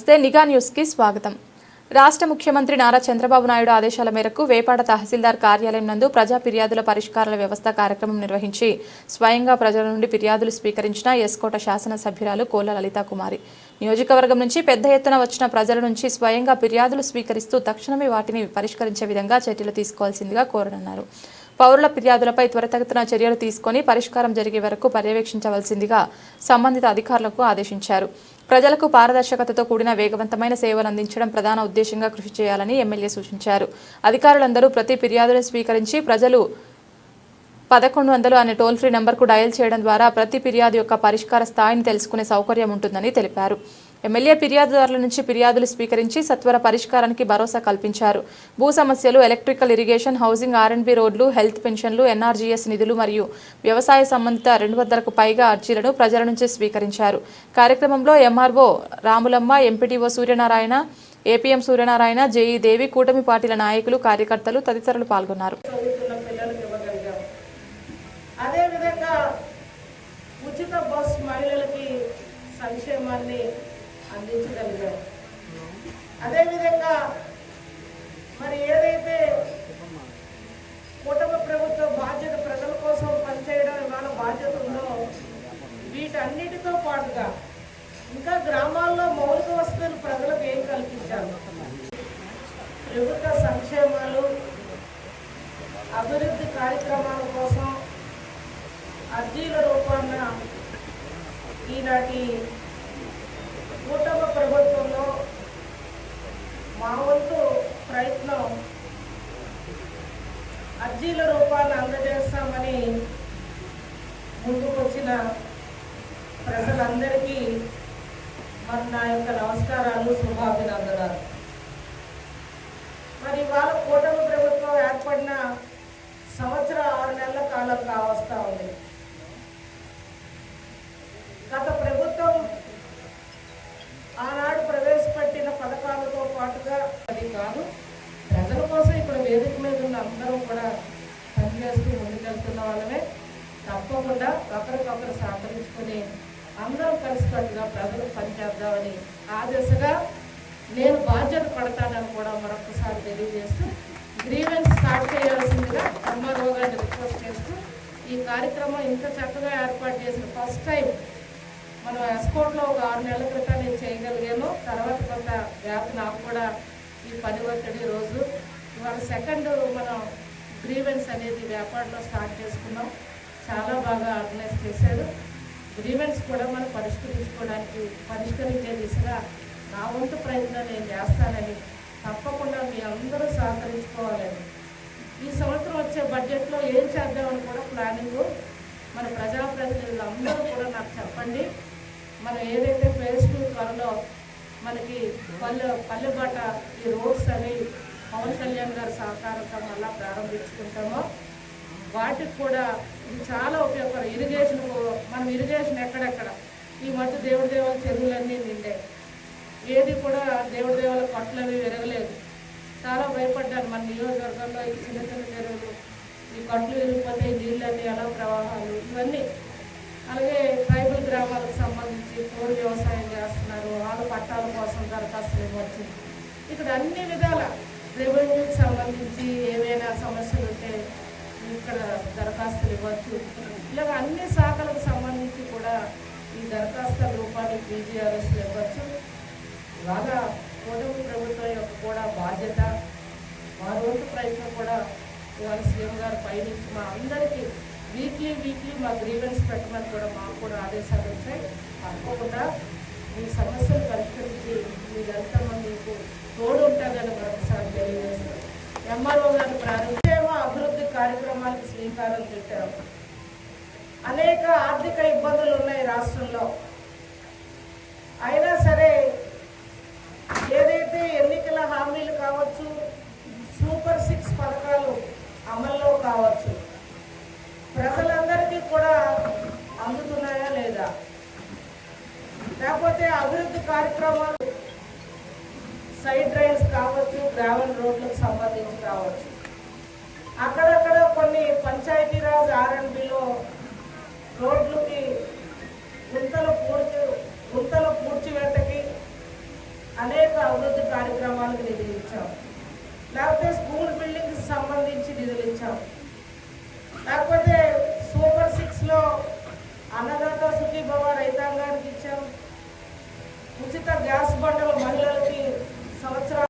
నమస్తే నిఘా న్యూస్కి స్వాగతం. రాష్ట్ర ముఖ్యమంత్రి నారా చంద్రబాబు నాయుడు ఆదేశాల మేరకు వేపాడ తహసీల్దార్ కార్యాలయం నందు ప్రజా ఫిర్యాదుల పరిష్కారాల వ్యవస్థ కార్యక్రమం నిర్వహించి స్వయంగా ప్రజల నుండి ఫిర్యాదులు స్వీకరించిన ఎస్కోట శాసనసభ్యురాలు కోల లలితా కుమారి నియోజకవర్గం నుంచి పెద్ద ఎత్తున వచ్చిన ప్రజల నుంచి స్వయంగా ఫిర్యాదులు స్వీకరిస్తూ తక్షణమే వాటిని పరిష్కరించే విధంగా చర్యలు తీసుకోవాల్సిందిగా కోరనున్నారు. పౌరుల ఫిర్యాదులపై త్వరితగతిన చర్యలు తీసుకొని పరిష్కారం జరిగే వరకు పర్యవేక్షించవలసిందిగా సంబంధిత అధికారులకు ఆదేశించారు. ప్రజలకు పారదర్శకతతో కూడిన వేగవంతమైన సేవలు అందించడం ప్రధాన ఉద్దేశంగా కృషి చేయాలని ఎమ్మెల్యే సూచించారు. అధికారులందరూ ప్రతి ఫిర్యాదును స్వీకరించి ప్రజలు పదకొండు వందలు అనే టోల్ ఫ్రీ నంబర్కు డయల్ చేయడం ద్వారా ప్రతి ఫిర్యాదు యొక్క పరిష్కార స్థాయిని తెలుసుకునే సౌకర్యం ఉంటుందని తెలిపారు. ఎమ్మెల్యే ఫిర్యాదుదారుల నుంచి ఫిర్యాదులు స్వీకరించి సత్వర పరిష్కారానికి భరోసా కల్పించారు. భూ సమస్యలు ఎలక్ట్రికల్ ఇరిగేషన్ హౌసింగ్ ఆర్ఎండ్బి రోడ్లు హెల్త్ పెన్షన్లు ఎన్ఆర్జీఎస్ నిధులు మరియు వ్యవసాయ సంబంధిత రెండు వందలకు పైగా అర్జీలను ప్రజల నుంచి స్వీకరించారు. కార్యక్రమంలో MRO Ramulamma MPTO Suryanarayana APM Suryanarayana JE Devi కూటమి పార్టీల నాయకులు కార్యకర్తలు తదితరులు పాల్గొన్నారు. అదేవిధంగా ఉచిత బస్ మహిళలకి సంక్షేమాన్ని అందించగలిగాం అదేవిధంగా మరి ఏదైతే కుటుంబ ప్రభుత్వ బాధ్యత ప్రజల కోసం పనిచేయడం ఇవాళ బాధ్యత ఉందో వీటన్నిటితో పాటుగా ఇంకా గ్రామాల్లో మౌలిక వసతులు ప్రజలకు ఏం కల్పించాలి? ప్రభుత్వ సంక్షేమాలు అభివృద్ధి కార్యక్రమాల కోసం అర్జీల రూపాన ఈనాటి ప్రభుత్వంలో మా వంతు ప్రయత్నం అర్జీల రూపాన్ని అందజేస్తామని ముందుకొచ్చిన ప్రజలందరికీ మరి నా యొక్క నమస్కారాలు శుభాభినందనాలు. మరి ఇవాళ కూటమి ప్రభుత్వం ఏర్పడిన సంవత్సరం ఆరు నెలల కాలం కావస్తా ఉంది. చేస్తూ ముందుకెళ్తున్న వాళ్ళమే. తప్పకుండా ఒకరికొకరు సహకరించుకుని అందరం కలిసికట్టుగా ప్రజలకు పనిచేద్దామని ఆ దిశగా నేను బాధ్యత పడతానని కూడా మరొకసారి తెలియజేస్తూ గ్రీవెన్స్ స్టార్ట్ చేయాల్సిందిగా ఎంఆర్ఓ గారిని రిక్వెస్ట్ చేస్తూ ఈ కార్యక్రమం ఇంత చక్కగా ఏర్పాటు చేసిన ఫస్ట్ టైం మనం ఎస్కోట్లో ఒక ఆరు నెలల క్రితం నేను చేయగలిగాను. తర్వాత కొంత వ్యాప్తి నాకు కూడా ఈ పని ఒత్తిడి రోజు. ఇవాళ సెకండ్ మనం గ్రీవెన్స్ అనేది వ్యాపారంలో స్టార్ట్ చేసుకున్నాం. చాలా బాగా ఆర్గనైజ్ చేశాడు గ్రీవెన్స్ కూడా మనం పరిష్కరించుకోవడానికి పరిష్కరించే దిశగా నా వంతు ప్రయత్నం నేను చేస్తానని తప్పకుండా మీ అందరూ సహకరించుకోవాలని. ఈ సంవత్సరం వచ్చే బడ్జెట్లో ఏం చేద్దామని కూడా ప్లానింగ్ మన ప్రజాప్రతినిధులు అందరూ కూడా నాకు చెప్పండి. మనం ఏదైతే ఫేస్ టూ త్వరలో మనకి పల్లె పల్లెబాట ఈ రోడ్స్ అని పవన్ సహకారంతో మళ్ళా ప్రారంభించుకుంటామో. వాటికి కూడా ఇది చాలా ఉపయోగకరం ఇరిగేషన్ మనం ఇరిగేషన్ ఎక్కడెక్కడ? ఈ మధ్య దేవుడి దేవాల చెరువులన్నీ నిండాయి. ఏది కూడా దేవుడి దేవాల కొట్లు అవి విరగలేదు. చాలా భయపడ్డాను మన నియోజకవర్గంలో ఈ చిన్న చిన్న చెరువులు. ఈ కట్లు విరిగిపోతే నీళ్ళన్నీ ఎలా ప్రవాహాలు? ఇవన్నీ. అలాగే ట్రైబల్ గ్రామాలకు సంబంధించి కోరి వ్యవసాయం చేస్తున్నారు. వాళ్ళ పట్టాల కోసం దరఖాస్తులు ఇవ్వచ్చు ఇక్కడ అన్ని విధాల సంబంధించి ఏమైనా సమస్యలు ఉంటే ఇక్కడ దరఖాస్తులు ఇవ్వచ్చు. ఇలాగ అన్ని శాఖలకు సంబంధించి కూడా ఈ దరఖాస్తుల రూపాన్ని పీజీఆర్ఎస్లు ఇవ్వచ్చు. ఇలాగా కూటమి ప్రభుత్వం యొక్క కూడా బాధ్యత. మా రోజు ప్రయత్నం కూడా ఇవాళ సీఎం గారు పయనించి మా అందరికీ వీక్లీ వీక్లీ మా గ్రీవెన్స్ పెట్టమని కూడా మాకు కూడా ఆదేశాలు వచ్చాయి. తప్పకుండా మీ సమస్యలు పరిష్కరించి మీరంతా మీకు తోడు ఉంటారని మరొకసారి తెలియజేస్తాం ఎంఆర్ఓ గారు ప్రారంభ అభివృద్ధి కార్యక్రమాలకు శ్రీకారం చుట్టారు అనేక ఆర్థిక ఇబ్బందులు ఉన్నాయి రాష్ట్రంలో. అయినా సరే ఏదైతే ఎన్నికల హామీలు కావచ్చు సూపర్ సిక్స్ పథకాలు అమల్లో కావచ్చు ప్రజలందరికీ కూడా అందుతున్నాయా లేదా? లేకపోతే అభివృద్ధి కార్యక్రమాలు సైడ్ డ్రైన్స్ కావచ్చు గ్రావెల్ రోడ్లకు సంబంధించి కావచ్చు. అక్కడక్కడ కొన్ని పంచాయతీరాజ్ ఆర్ఎండ్బిలో రోడ్లకి గుంతలు పూడ్చి గుంతలు పూడ్చివేతకి అనేక అభివృద్ధి కార్యక్రమాలకు నిధులు ఇచ్చాం లేకపోతే స్కూల్ బిల్డింగ్కి సంబంధించి నిధులు ఇచ్చాం లేకపోతే సూపర్ సిక్స్లో అన్నదాత సుఖీభవ రైతాంగానికి ఇచ్చాం. ఉచిత గ్యాస్ బండలు మహిళ